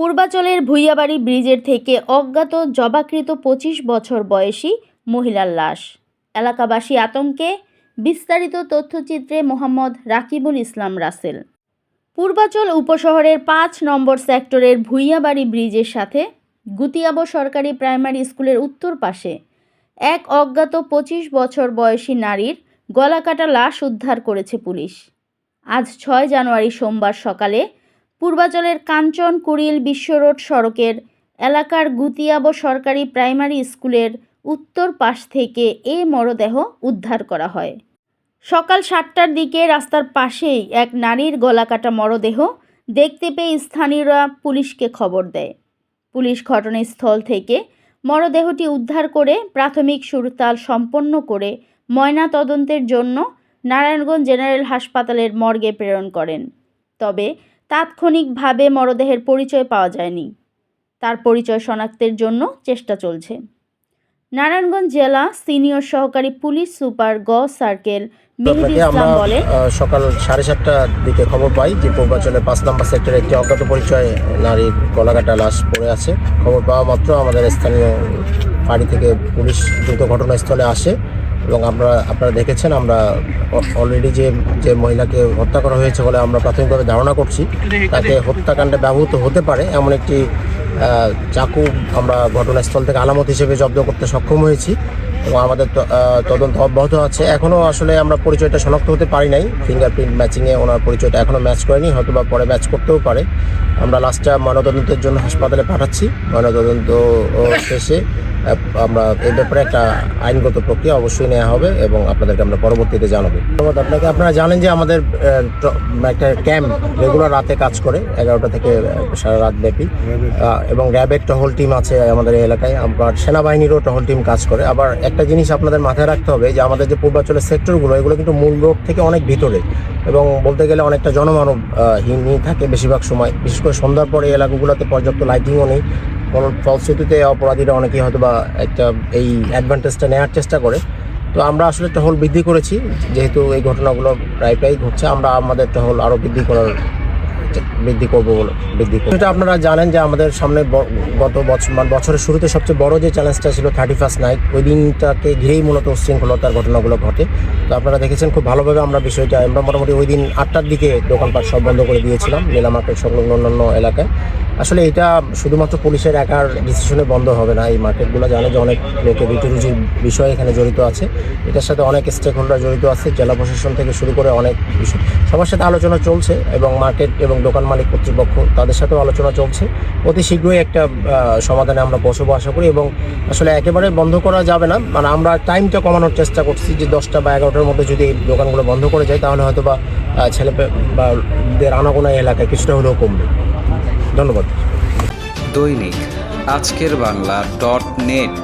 পূর্বাচলের ভুইয়াবাড়ি ব্রিজের থেকে অজ্ঞাত জবাকৃত পঁচিশ বছর বয়সী মহিলার লাশ। এলাকাবাসী আতঙ্কে। বিস্তারিত তথ্যচিত্রে মোহাম্মদ রাকিবুল ইসলাম রাসেল। পূর্বাচল উপশহরের পাঁচ নম্বর সেক্টরের ভুইয়াবাড়ি ব্রিজের সাথে গুতিয়াবো সরকারি প্রাইমারি স্কুলের উত্তর পাশে এক অজ্ঞাত পঁচিশ বছর বয়সী নারীর গলাকাটা লাশ উদ্ধার করেছে পুলিশ। আজ ছয় জানুয়ারি সোমবার সকালে পূর্বাচলের কাঞ্চন, কুড়িল বিশ্ব রোড সড়কের এলাকার গুতিয়াবো সরকারি প্রাইমারি স্কুলের উত্তর পাশ থেকে এ মরদেহ উদ্ধার করা হয়। সকাল সাতটার দিকে রাস্তার পাশেই এক নারীর গলাকাটা মরদেহ দেখতে পেয়ে স্থানীয়রা পুলিশকে খবর দেয়। পুলিশ ঘটনাস্থল থেকে মরদেহটি উদ্ধার করে প্রাথমিক সুরতাল সম্পন্ন করে ময়না তদন্তের জন্য নারায়ণগঞ্জ জেনারেল হাসপাতালের মর্গে প্রেরণ করেন। তবে তাৎক্ষণিকভাবে মরদেহের পরিচয় পাওয়া যায়নি। তার পরিচয় শনাক্তের জন্য চেষ্টা চলছে। নারায়ণগঞ্জ জেলা সিনিয়র সহকারী পুলিশ সুপার গ সার্কেল আমরা সকাল সাড়ে সাতটার দিকে খবর পাই যে পূর্বাঞ্চলের পাঁচ নম্বর সেক্টরে একটি অজ্ঞাত পরিচয় নারীর গলাকাটা লাশ পড়ে আছে। খবর পাওয়া মাত্র আমাদের স্থানীয় বাড়ি থেকে পুলিশ দ্রুত ঘটনাস্থলে আসে। এবং আমরা, আপনারা দেখেছেন, আমরা অলরেডি যে যে মহিলাকে হত্যা করা হয়েছে বলে আমরা প্রাথমিকভাবে ধারণা করছি, তাকে হত্যাকাণ্ডে ব্যবহৃত হতে পারে এমন একটি চাকু আমরা ঘটনাস্থল থেকে আলামত হিসেবে জব্দ করতে সক্ষম হয়েছি এবং আমাদের তদন্ত অব্যাহত আছে। এখনও আসলে আমরা পরিচয়টা শনাক্ত হতে পারি নাই। ফিঙ্গারপ্রিন্ট ম্যাচিংয়ে ওনার পরিচয়টা এখনও ম্যাচ করেনি হয়তো বা পরে ম্যাচ করতেও পারে। আমরা লাস্টটা ময়নাতদন্তের জন্য হাসপাতালে পাঠাচ্ছি। ময়নাতদন্ত শেষে আমরা এই ব্যাপারে একটা আইনগত প্রক্রিয়া অবশ্যই নেওয়া হবে এবং আপনাদেরকে আমরা পরবর্তীতে জানাব। ধন্যবাদ আপনাকে। আপনারা জানেন যে আমাদের একটা ক্যাম্প রেগুলার রাতে কাজ করে এগারোটা থেকে সারা রাত ব্যাপী। এবং র্যাবের টহল টিম আছে আমাদের এলাকায়। আবার সেনাবাহিনীরও টহল টিম কাজ করে। আবার একটা জিনিস আপনাদের মাথায় রাখতে হবে যে আমাদের যে পূর্বাঞ্চলের সেক্টরগুলো এগুলো কিন্তু মূল রোড থেকে অনেক ভিতরে। এবং বলতে গেলে অনেকটা জনমানব আহ, থাকে বেশিরভাগ সময়। বিশেষ করে সন্ধ্যার পরে এলাকাগুলোতে পর্যাপ্ত লাইটিংও নেই। ফলশ্রুতিতে অপরাধীরা অনেকেই হয়তো বা একটা এই অ্যাডভান্টেজটা নেওয়ার চেষ্টা করে। তো আমরা আসলে টহল বৃদ্ধি করেছি, যেহেতু এই ঘটনাগুলো প্রায় প্রায় ঘটছে, আমরা আমাদের টহল আরও বৃদ্ধি করার বৃদ্ধি করব বলে বৃদ্ধি করব। এটা আপনারা জানেন যে আমাদের সামনে গত বছর মানে বছরের শুরুতে সবচেয়ে বড় যে চ্যালেঞ্জটা ছিল থার্টি ফার্স্ট নাইট ওই দিনটাকে ঘিরেই মূলত উচ্ছৃঙ্খলতার ঘটনাগুলো ঘটে। তো আপনারা দেখেছেন খুব ভালোভাবে আমরা বিষয়টা, আমরা মোটামুটি ওই দিন আটটার দিকে দোকানপাট সব বন্ধ করে দিয়েছিলাম নীলা মার্কেট সংলগ্ন অন্যান্য এলাকায়। আসলে এটা শুধুমাত্র পুলিশের একার ডিসিশনে বন্ধ হবে না। এই মার্কেটগুলো জানে যে অনেক লোকের রুটি রুজির বিষয় এখানে জড়িত আছে। এটার সাথে অনেক স্টেক হোল্ডার জড়িত আছে, জেলা প্রশাসন থেকে শুরু করে অনেক বিষয়। সবার সাথে আলোচনা চলছে এবং মার্কেট এবং দোকান মালিক কর্তৃপক্ষ তাদের সাথেও আলোচনা চলছে। অতি শীঘ্রই একটা সমাধানে আমরা পৌঁছবো আশা করি এবং আসলে একেবারে বন্ধ করা যাবে না। মানে আমরা টাইমটা কমানোর চেষ্টা করছি যে দশটা বা এগারোটার মধ্যে যদি এই দোকানগুলো বন্ধ করে যায়, তাহলে হয়তো বা ছেলে বা আনাগোনা এলাকায় কিছুটা হলেও কমবে। ধন্যবাদ। দৈনিক আজকের বাংলা ডট নেট।